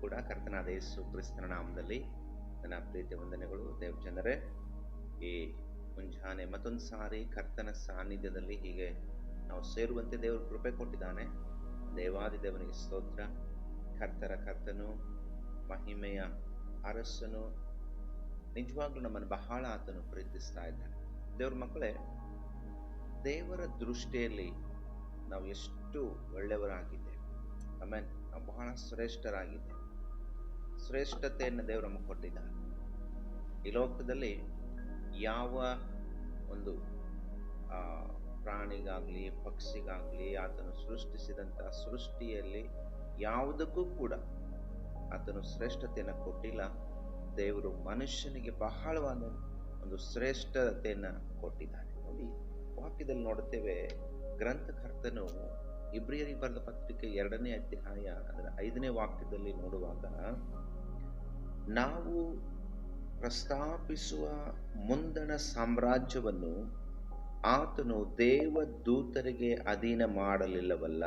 ಕೂಡ ಕರ್ತನಾದ ಯೇಸು ಕ್ರಿಸ್ತನ ನಾಮದಲ್ಲಿ ನನ್ನ ಪ್ರೀತಿ ವಂದನೆಗಳು. ದೇವ್ ಜನರೇ, ಈ ಮುಂಜಾನೆ ಮತ್ತೊಂದು ಸಾರಿ ಕರ್ತನ ಸಾನ್ನಿಧ್ಯದಲ್ಲಿ ಹೀಗೆ ನಾವು ಸೇರುವಂತೆ ದೇವರು ಕೃಪೆ ಕೊಟ್ಟಿದ್ದಾನೆ. ದೇವಾದಿ ದೇವನಿಗೆ ಸ್ತೋತ್ರ. ಕರ್ತರ ಕರ್ತನು, ಮಹಿಮೆಯ ಅರಸನು, ನಿಜವಾಗ್ಲೂ ನಮ್ಮನ್ನು ಬಹಳ ಆತನು ಪ್ರೀತಿಸ್ತಾ ಇದ್ದಾನೆ. ದೇವ್ರ ಮಕ್ಕಳೇ, ದೇವರ ದೃಷ್ಟಿಯಲ್ಲಿ ನಾವು ಎಷ್ಟು ಒಳ್ಳೆಯವರಾಗಿದ್ದೇವೆ. ಆಮೇಲೆ ಬಹಳ ಶ್ರೇಷ್ಠರಾಗಿದೆ ಶ್ರೇಷ್ಠತೆಯನ್ನು ದೇವರು ನಮಗೆ ಕೊಟ್ಟಿದ್ದಾರೆ. ಈ ಲೋಕದಲ್ಲಿ ಯಾವ ಒಂದು ಪ್ರಾಣಿಗಾಗಲಿ, ಪಕ್ಷಿಗಾಗಲಿ, ಆತನು ಸೃಷ್ಟಿಸಿದಂಥ ಸೃಷ್ಟಿಯಲ್ಲಿ ಯಾವುದಕ್ಕೂ ಕೂಡ ಆತನು ಶ್ರೇಷ್ಠತೆಯನ್ನು ಕೊಟ್ಟಿಲ್ಲ. ದೇವರು ಮನುಷ್ಯನಿಗೆ ಬಹಳವಾದ ಒಂದು ಶ್ರೇಷ್ಠತೆಯನ್ನು ಕೊಟ್ಟಿದ್ದಾನೆ ನೋಡಿ, ವಾಕ್ಯದಲ್ಲಿ ನೋಡುತ್ತೇವೆ, ಗ್ರಂಥಕರ್ತನು ಇಬ್ರಿಯರಿಗೆ ಬರೆದ ಪತ್ರಿಕೆ ಎರಡನೇ ಅಧ್ಯಾಯ, ಅದರ ಐದನೇ ವಾಕ್ಯದಲ್ಲಿ ನೋಡುವಾಗ, ನಾವು ಪ್ರಸ್ತಾಪಿಸುವ ಮುಂದಣ ಸಾಮ್ರಾಜ್ಯವನ್ನು ಆತನು ದೇವದೂತರಿಗೆ ಅಧೀನ ಮಾಡಲಿಲ್ಲವಲ್ಲ.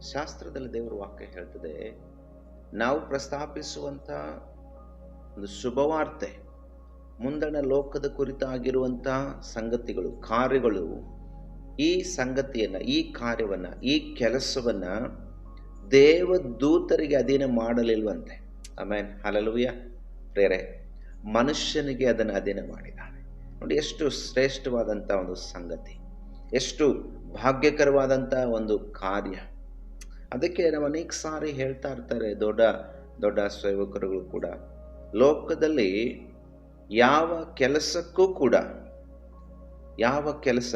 ಶಾಸ್ತ್ರದಲ್ಲಿ ದೇವರ ವಾಕ್ಯ ಹೇಳ್ತದೆ, ನಾವು ಪ್ರಸ್ತಾಪಿಸುವಂಥ ಒಂದು ಶುಭವಾರ್ತೆ, ಮುಂದಣ ಲೋಕದ ಕುರಿತಾಗಿರುವಂಥ ಸಂಗತಿಗಳು, ಕಾರ್ಯಗಳು ಈ ಸಂಗತಿಯನ್ನು, ಈ ಕಾರ್ಯವನ್ನು, ಈ ಕೆಲಸವನ್ನು ದೇವದೂತರಿಗೆ ಅಧೀನ ಮಾಡಲಿಲ್ವಂತೆ. ಆಮೇನ್. ಹಲಲುಯ ಪ್ರೇರೆ, ಮನುಷ್ಯನಿಗೆ ಅದನ್ನು ಅಧೀನ ಮಾಡಿದ್ದಾನೆ. ನೋಡಿ, ಎಷ್ಟು ಶ್ರೇಷ್ಠವಾದಂಥ ಒಂದು ಸಂಗತಿ. ಎಷ್ಟು ಭಾಗ್ಯಕರವಾದಂಥ ಒಂದು ಕಾರ್ಯ. ಅದಕ್ಕೆ ನಾವು ಅನೇಕ ಸಾರಿ ಹೇಳ್ತಾ ಇರ್ತಾರೆ, ದೊಡ್ಡ ದೊಡ್ಡ ಸೇವಕರುಗಳು ಕೂಡ. ಲೋಕದಲ್ಲಿ ಯಾವ ಕೆಲಸಕ್ಕೂ ಕೂಡ, ಯಾವ ಕೆಲಸ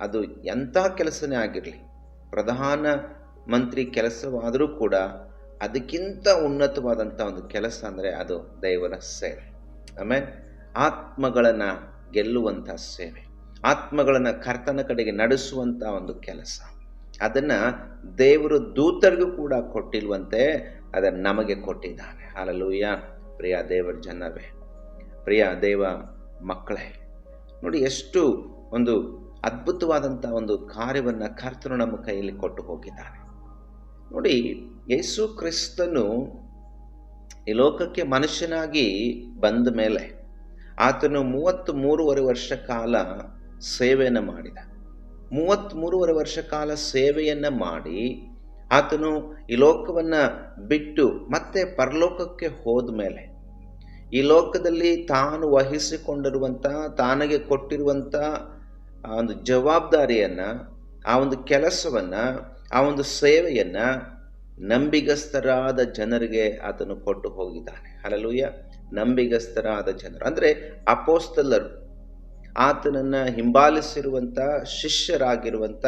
ಅದು ಎಂಥ ಕೆಲಸನೇ ಆಗಿರಲಿ, ಪ್ರಧಾನ ಮಂತ್ರಿ ಕೆಲಸವಾದರೂ ಕೂಡ ಅದಕ್ಕಿಂತ ಉನ್ನತವಾದಂಥ ಒಂದು ಕೆಲಸ ಅಂದರೆ ಅದು ದೈವರ ಸೇವೆ. ಆಮೇಲೆ ಆತ್ಮಗಳನ್ನು ಗೆಲ್ಲುವಂಥ ಸೇವೆ. ಆತ್ಮಗಳನ್ನು ಕರ್ತನ ಕಡೆಗೆ ನಡೆಸುವಂಥ ಒಂದು ಕೆಲಸ. ಅದನ್ನು ದೇವರು ದೂತರಿಗೂ ಕೂಡ ಕೊಟ್ಟಿಲ್ವಂತೆ, ಅದನ್ನು ನಮಗೆ ಕೊಟ್ಟಿದ್ದಾನೆ. ಅಲ್ಲೂಯ್ಯ ಪ್ರಿಯ ದೇವರ ಜನವೇ ಪ್ರಿಯ ದೇವ ಮಕ್ಕಳೇ, ನೋಡಿ ಎಷ್ಟು ಒಂದು ಅದ್ಭುತವಾದಂಥ ಒಂದು ಕಾರ್ಯವನ್ನು ಕರ್ತನು ನಮ್ಮ ಕೈಯಲ್ಲಿ ಕೊಟ್ಟು ಹೋಗಿದ್ದಾನೆ. ನೋಡಿ, ಯೇಸು ಕ್ರಿಸ್ತನು ಈ ಲೋಕಕ್ಕೆ ಮನುಷ್ಯನಾಗಿ ಬಂದ ಮೇಲೆ ಆತನು ಮೂವತ್ತ್ ಮೂರುವರೆ ವರ್ಷ ಕಾಲ ಸೇವೆಯನ್ನು ಮಾಡಿದ. ಮೂವತ್ತ್ ಮೂರುವರೆ ವರ್ಷ ಕಾಲ ಸೇವೆಯನ್ನು ಮಾಡಿ ಆತನು ಈ ಲೋಕವನ್ನು ಬಿಟ್ಟು ಮತ್ತೆ ಪರಲೋಕಕ್ಕೆ ಹೋದ ಮೇಲೆ ಈ ಲೋಕದಲ್ಲಿ ತಾನು ವಹಿಸಿಕೊಂಡಿರುವಂಥ ತಾನಿಗೆ ಕೊಟ್ಟಿರುವಂಥ ಆ ಒಂದು ಜವಾಬ್ದಾರಿಯನ್ನು, ಆ ಒಂದು ಕೆಲಸವನ್ನು, ಆ ಒಂದು ಸೇವೆಯನ್ನು ನಂಬಿಗಸ್ತರಾದ ಜನರಿಗೆ ಆತನು ಕೊಟ್ಟು ಹೋಗಿದ್ದಾನೆ. ಹಲಲುಯ್ಯ ನಂಬಿಗಸ್ತರಾದ ಜನರು. ಅಂದರೆ ಅಪೋಸ್ತಲರು. ಆತನನ್ನು ಹಿಂಬಾಲಿಸಿರುವಂಥ ಶಿಷ್ಯರಾಗಿರುವಂಥ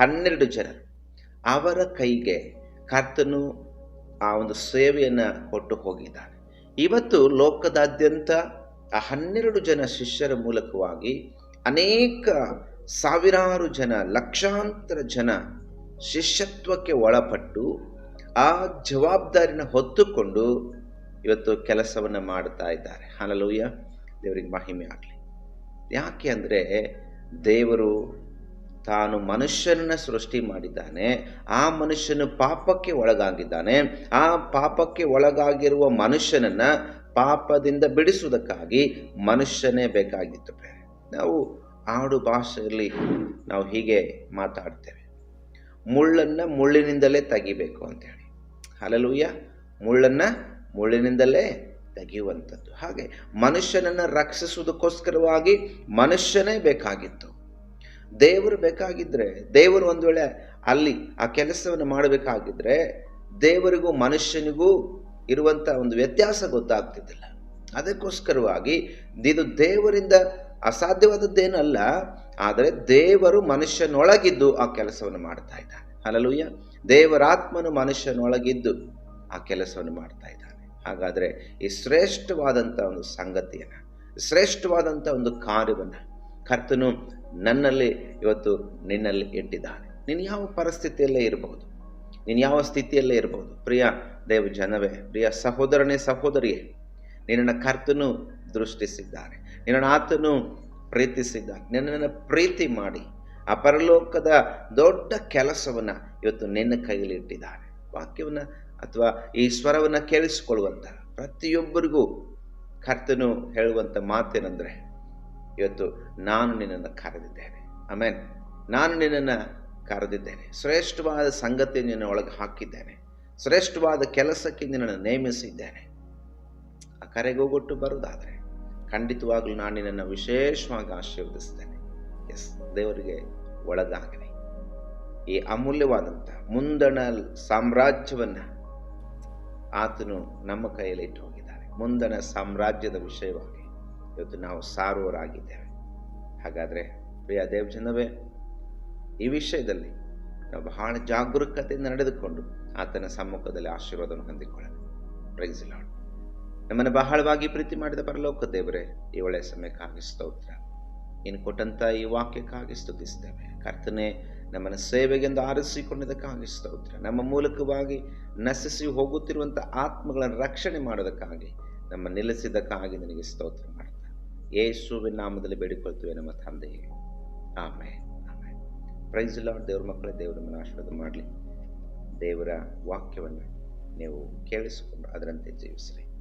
ಹನ್ನೆರಡು ಜನರು. ಅವರ ಕೈಗೆ ಕರ್ತನು ಆ ಒಂದು ಸೇವೆಯನ್ನು ಕೊಟ್ಟು ಹೋಗಿದ್ದಾನೆ. ಇವತ್ತು ಲೋಕದಾದ್ಯಂತ ಆ ಹನ್ನೆರಡು ಜನ ಶಿಷ್ಯರ ಮೂಲಕವಾಗಿ ಅನೇಕ ಸಾವಿರಾರು ಜನ, ಲಕ್ಷಾಂತರ ಜನ ಶಿಷ್ಯತ್ವಕ್ಕೆ ಒಳಪಟ್ಟು ಆ ಜವಾಬ್ದಾರಿನ ಹೊತ್ತುಕೊಂಡು ಇವತ್ತು ಕೆಲಸವನ್ನು ಮಾಡ್ತಾ ಇದ್ದಾರೆ. ಹಾಲಲೂಯ್ಯ. ದೇವರಿಗೆ ಮಹಿಮೆ ಆಗಲಿ. ಯಾಕೆ ಅಂದರೆ ದೇವರು ತಾನು ಮನುಷ್ಯನನ್ನು ಸೃಷ್ಟಿ ಮಾಡಿದ್ದಾನೆ, ಆ ಮನುಷ್ಯನು ಪಾಪಕ್ಕೆ ಒಳಗಾಗಿದ್ದಾನೆ, ಆ ಪಾಪಕ್ಕೆ ಒಳಗಾಗಿರುವ ಮನುಷ್ಯನನ್ನ ಪಾಪದಿಂದ ಬಿಡಿಸುವುದಕ್ಕಾಗಿ ಮನುಷ್ಯನೇ ಬೇಕಾಗಿತ್ತು ನಾವು ಆಡು ಭಾಷೆಯಲ್ಲಿ ನಾವು ಹೀಗೆ ಮಾತಾಡ್ತೇವೆ. ಮುಳ್ಳನ್ನು ಮುಳ್ಳಿನಿಂದಲೇ ತೆಗಿಬೇಕು ಅಂತೇಳಿ. ಅಲಲುಯ್ಯ ಮುಳ್ಳನ್ನು ಮುಳ್ಳಿನಿಂದಲೇ ತೆಗೆಯುವಂಥದ್ದು. ಹಾಗೆ ಮನುಷ್ಯನನ್ನು ರಕ್ಷಿಸುವುದಕ್ಕೋಸ್ಕರವಾಗಿ ಮನುಷ್ಯನೇ ಬೇಕಾಗಿತ್ತು. ದೇವರು ಬೇಕಾಗಿದ್ದರೆ ದೇವರು ಒಂದು ವೇಳೆ ಅಲ್ಲಿ ಆ ಕೆಲಸವನ್ನು ಮಾಡಬೇಕಾಗಿದ್ದರೆ ದೇವರಿಗೂ ಮನುಷ್ಯನಿಗೂ ಇರುವಂಥ ಒಂದು ವ್ಯತ್ಯಾಸ ಗೊತ್ತಾಗ್ತಿದ್ದಿಲ್ಲ. ಅದಕ್ಕೋಸ್ಕರವಾಗಿ ಇದು ದೇವರಿಂದ ಅಸಾಧ್ಯವಾದದ್ದೇನಲ್ಲ, ಆದರೆ ದೇವರು ಮನುಷ್ಯನೊಳಗಿದ್ದು ಆ ಕೆಲಸವನ್ನು ಮಾಡ್ತಾ ಇದ್ದಾನೆ. ಅಲ್ಲಲೂಯ್ಯ ದೇವರಾತ್ಮನು ಮನುಷ್ಯನೊಳಗಿದ್ದು ಆ ಕೆಲಸವನ್ನು ಮಾಡ್ತಾ ಇದ್ದಾನೆ. ಹಾಗಾದರೆ ಈ ಶ್ರೇಷ್ಠವಾದಂಥ ಒಂದು ಸಂಗತಿಯನ್ನು, ಶ್ರೇಷ್ಠವಾದಂಥ ಒಂದು ಕಾರ್ಯವನ್ನು ಕರ್ತನು ನನ್ನಲ್ಲಿ ಇವತ್ತು ನಿನ್ನಲ್ಲಿ ಇಟ್ಟಿದ್ದಾನೆ. ನೀನು ಯಾವ ಪರಿಸ್ಥಿತಿಯಲ್ಲೇ ಇರಬಹುದು ನೀನು ಯಾವ ಸ್ಥಿತಿಯಲ್ಲೇ ಇರಬಹುದು ಪ್ರಿಯ ದೇವ ಜನವೇ ಪ್ರಿಯ ಸಹೋದರನೇ, ಸಹೋದರಿಯೇ ನಿನ್ನನ್ನು ಕರ್ತನು ದೃಷ್ಟಿಸಿದ್ದಾನೆ ನಿನ್ನ ಆತನು ಪ್ರೀತಿಸಿದ್ದಾನೆ. ನಿನ್ನನ್ನು ಪ್ರೀತಿ ಮಾಡಿ ಆ ಪರಲೋಕದ ದೊಡ್ಡ ಕೆಲಸವನ್ನು ಇವತ್ತು ನಿನ್ನ ಕೈಯಲ್ಲಿ ಇಟ್ಟಿದ್ದಾನೆ. ವಾಕ್ಯವನ್ನು ಅಥವಾ ಈ ಸ್ವರವನ್ನು ಕೇಳಿಸಿಕೊಳ್ಳುವಂಥ ಪ್ರತಿಯೊಬ್ಬರಿಗೂ ಕರ್ತನು ಹೇಳುವಂಥ ಮಾತೇನೆಂದರೆ, ಇವತ್ತು ನಾನು ನಿನ್ನನ್ನು ಕರೆದಿದ್ದೇನೆ. ಆಮೇನ್. ನಾನು ನಿನ್ನನ್ನು ಕರೆದಿದ್ದೇನೆ. ಶ್ರೇಷ್ಠವಾದ ಸಂಗತಿ ನಿನ್ನ ಒಳಗೆ ಹಾಕಿದ್ದೇನೆ. ಶ್ರೇಷ್ಠವಾದ ಕೆಲಸಕ್ಕೆ ನಿನ್ನನ್ನು ನೇಮಿಸಿದ್ದೇನೆ. ಆ ಕರೆಗೋಗೊಟ್ಟು ಬರುವುದಾದರೆ ಖಂಡಿತವಾಗ್ಲೂ ನಾನು ನಿನ್ನನ್ನು ವಿಶೇಷವಾಗಿ ಆಶೀರ್ವದಿಸ್ತೇನೆ. ಎಸ್ ದೇವರಿಗೆ ಒಳಗಾಗಲಿ. ಈ ಅಮೂಲ್ಯವಾದಂಥ ಮುಂದಣ ಸಾಮ್ರಾಜ್ಯವನ್ನು ಆತನು ನಮ್ಮ ಕೈಯಲ್ಲಿ ಇಟ್ಟು ಹೋಗಿದ್ದಾನೆ. ಮುಂದಣ ಸಾಮ್ರಾಜ್ಯದ ವಿಷಯವಾಗಿ ಇವತ್ತು ನಾವು ಸಾರುವರಾಗಿದ್ದೇವೆ. ಹಾಗಾದರೆ ಪ್ರಿಯ ದೇವಜನವೇ, ಈ ವಿಷಯದಲ್ಲಿ ನಾವು ಬಹಳ ಜಾಗರೂಕತೆಯಿಂದ ನಡೆದುಕೊಂಡು ಆತನ ಸಮ್ಮುಖದಲ್ಲಿ ಆಶೀರ್ವಾದವನ್ನು ಹೊಂದಿಕೊಳ್ಳೋಣ. ಪ್ರೈಸ್ ಲಾರ್ಡ್ ನಮ್ಮನ್ನು ಬಹಳವಾಗಿ ಪ್ರೀತಿ ಮಾಡಿದ ಪರಲೋಕ ದೇವರೇ, ಈ ಒಳ್ಳೆಯ ಸಮಯಕ್ಕಾಗಿ ಸ್ತೋತ್ರ. ಇನ್ನು ಕೊಟ್ಟಂತ ಈ ವಾಕ್ಯಕ್ಕಾಗಿ ಸ್ತುತಿಸ್ತೇವೆ. ಕರ್ತನೆ, ನಮ್ಮನ್ನು ಸೇವೆಗೆಂದು ಆರಿಸಿಕೊಂಡಿದ್ದಕ್ಕಾಗಿ ಸ್ತೋತ್ರ. ನಮ್ಮ ಮೂಲಕವಾಗಿ ನಶಿಸಿ ಹೋಗುತ್ತಿರುವಂಥ ಆತ್ಮಗಳನ್ನು ರಕ್ಷಣೆ ಮಾಡೋದಕ್ಕಾಗಿ, ನಮ್ಮ ನಿಲ್ಲಿಸಿದ್ದಕ್ಕಾಗಿ ನಿನಗೆ ಸ್ತೋತ್ರ ಮಾಡ್ತಾ. ಯೇಸುವಿನ ನಾಮದಲ್ಲಿ ಬೇಡಿಕೊಳ್ತೀವಿ ನಮ್ಮ ತಂದೆಯೇ. ಆಮೇಲೆ ಆಮೇಲೆ ಪ್ರೈಸ್ ಲಾರ್ಡ್ ದೇವ್ರ ಮಕ್ಕಳೇ, ದೇವರ ನಮ್ಮನ್ನು ಆಶೀರ್ವಾದ ಮಾಡಲಿ. ದೇವರ ವಾಕ್ಯವನ್ನು ನೀವು ಕೇಳಿಸಿಕೊಂಡು ಅದರಂತೆ ಜೀವಿಸ್ರಿ.